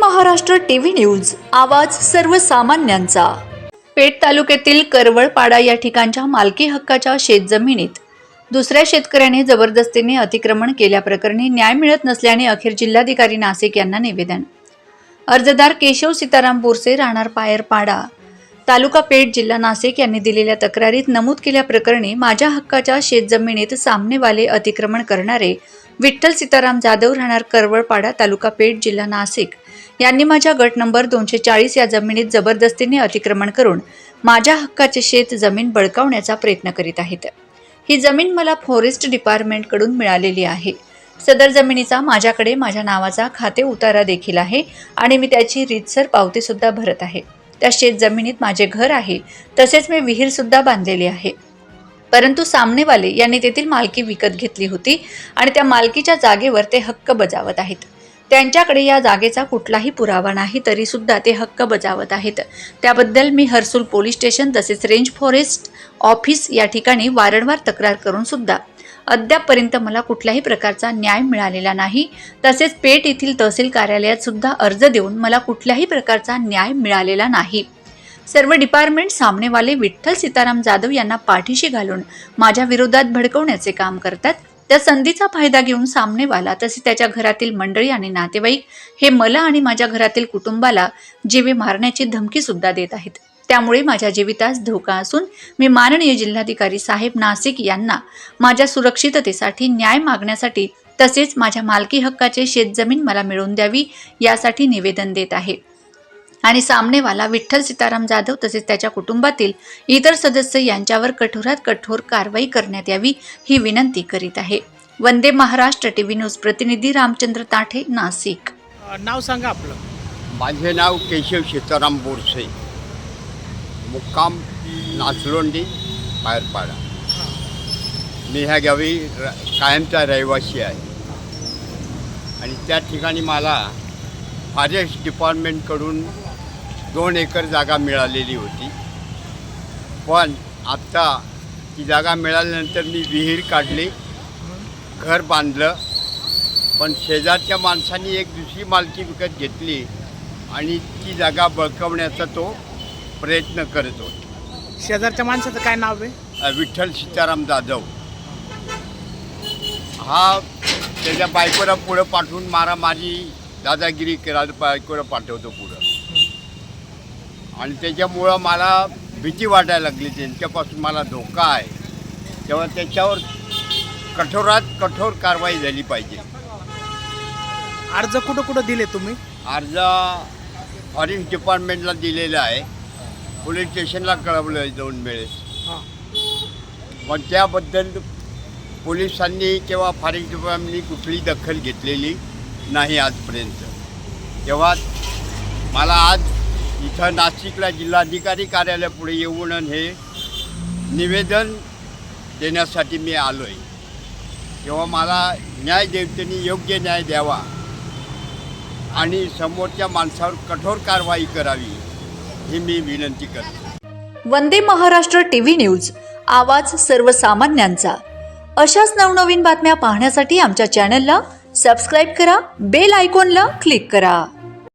Maharashtra TV news आवाज सर्वसामान्यांचा. पेठ तालुक्यातील करवळपाडा या ठिकाणच्या मालकी हक्काच्या शेतजमिनीत दुसऱ्या शेतकऱ्याने जबरदस्तीने अतिक्रमण केल्याप्रकरणी न्याय मिळत नसल्याने अखेर जिल्हाधिकारी नाशिक यांना निवेदन. अर्जदार केशव सीताराम बोरसे राहणार पायरपाडा. तालुका पेठ जिल्हा नाशिक यांनी दिलेल्या तक्रारीत नमूद केल्याप्रकरणी माझ्या हक्काच्या शेतजमिनीत सामनेवाले अतिक्रमण करणारे विठ्ठल सीताराम जाधव राहणार करवळपाडा तालुका पेठ जिल्हा नाशिक. यांनी माझ्या गट नंबर दोनशे चाळीस या जमिनीत जबरदस्तीने अतिक्रमण करून माझ्या हक्काचे शेत जमीन बळकावण्याचा प्रयत्न करीत आहेत. ही जमीन मला फॉरेस्ट डिपार्टमेंटकडून मिळालेली आहे. सदर जमिनीचा माझ्याकडे माझ्या नावाचा खाते उतारा देखील आहे आणि मी त्याची रीतसर पावतीसुद्धा भरत आहे. त्या शेत जमिनीत माझे घर आहे तसेच मी विहीरसुद्धा बांधलेली आहे. परंतु सामनेवाले यांनी तेथील मालकी विकत घेतली होती आणि त्या मालकीच्या जागेवर ते हक्क बजावत आहेत. त्यांच्याकडे या जागेचा कुठलाही पुरावा नाही तरी सुद्धा ते हक्क बजावत आहेत. त्याबद्दल मी हर्सूल पोलीस स्टेशन तसेच रेंज फॉरेस्ट ऑफिस या ठिकाणी वारंवार तक्रार करून सुद्धा अद्यापपर्यंत मला कुठल्याही प्रकारचा न्याय मिळालेला नाही. तसेच पेठ येथील तहसील कार्यालयात सुद्धा अर्ज देऊन मला कुठल्याही प्रकारचा न्याय मिळालेला नाही. सर्व डिपार्टमेंट सामनेवाले विठ्ठल सीताराम जाधव यांना पाठीशी घालून माझ्या विरोधात भडकवण्याचे काम करतात. त्या संधीचा फायदा घेऊन सामनेवाला तसे त्याच्या घरातील मंडळी आणि नातेवाईक हे मला आणि माझ्या घरातील कुटुंबाला जीवे मारण्याची धमकी सुद्धा देत आहेत. त्यामुळे माझ्या जीवितास धोका असून मी माननीय जिल्हाधिकारी साहेब नाशिक यांना माझ्या सुरक्षिततेसाठी न्याय मागण्यासाठी तसेच माझ्या मालकी हक्काचे शेतजमीन मला मिळवून द्यावी यासाठी निवेदन देत आहे. आणि सामनेवाला विठ्ठल सीताराम जाधव तसेच त्याच्या कुटुंबातील इतर सदस्य यांच्यावर कठोरात कठोर कारवाई करण्यात यावी ही विनंती करीत आहे. वंदे महाराष्ट्र टीव्ही न्यूज प्रतिनिधी रामचंद्र ताठे नाशिक. नाव सांगा आपलं. माझे नाव केशव सीताराम बोरसे. मुक्काम नाचलोंडी बाहेरपाडा. मी ह्या गावी र कायमचा रहिवासी आहे. आणि त्या ठिकाणी मला फॉरेस्ट डिपार्टमेंटकडून दोन एकर जागा मिळालेली होती. पण आत्ता ती जागा मिळाल्यानंतर मी विहीर काढली घर बांधलं पण शेजारच्या माणसांनी एक दुसरी मालकी विकत घेतली आणि ती जागा बळकवण्याचा तो प्रयत्न करत होता. शेजारच्या माणसाचं काय नाव आहे विठ्ठल सीताराम जाधव. हा त्याच्या बायकोला पुढं पाठवून मारामारी दादागिरी करायला बायकोला पाठवतो पुढं. आणि त्याच्यामुळं मला भीती वाटायला लागली. त्यांच्यापासून मला धोका आहे. तेव्हा त्याच्यावर कठोरात कठोर कारवाई झाली पाहिजे. अर्ज कुठं कुठं दिले तुम्ही? अर्ज फॉरेस्ट डिपार्टमेंटला दिलेला आहे. पोलीस स्टेशनला कळवलं आहे दोन वेळेस. हां. पण त्याबद्दल पोलिसांनी किंवा फॉरेस्ट डिपार्टमेंटनी कुठली दखल घेतलेली नाही आजपर्यंत. तेव्हा मला आज इथं नाशिकला जिल्हाधिकारी कार्यालयापुढे येऊन हे निवेदन देण्यासाठी मी आलो आहे तेव्हा मला न्याय देवतेने योग्य न्याय द्यावा आणि समोरच्या माणसावर कठोर कारवाई करावी ही मी विनंती करतो. वंदे महाराष्ट्र टीव्ही न्यूज आवाज सर्वसामान्यांचा. अशाच नवनवीन बातम्या पाहण्यासाठी आमच्या चॅनलला सबस्क्राईब करा बेल आयकॉनला क्लिक करा.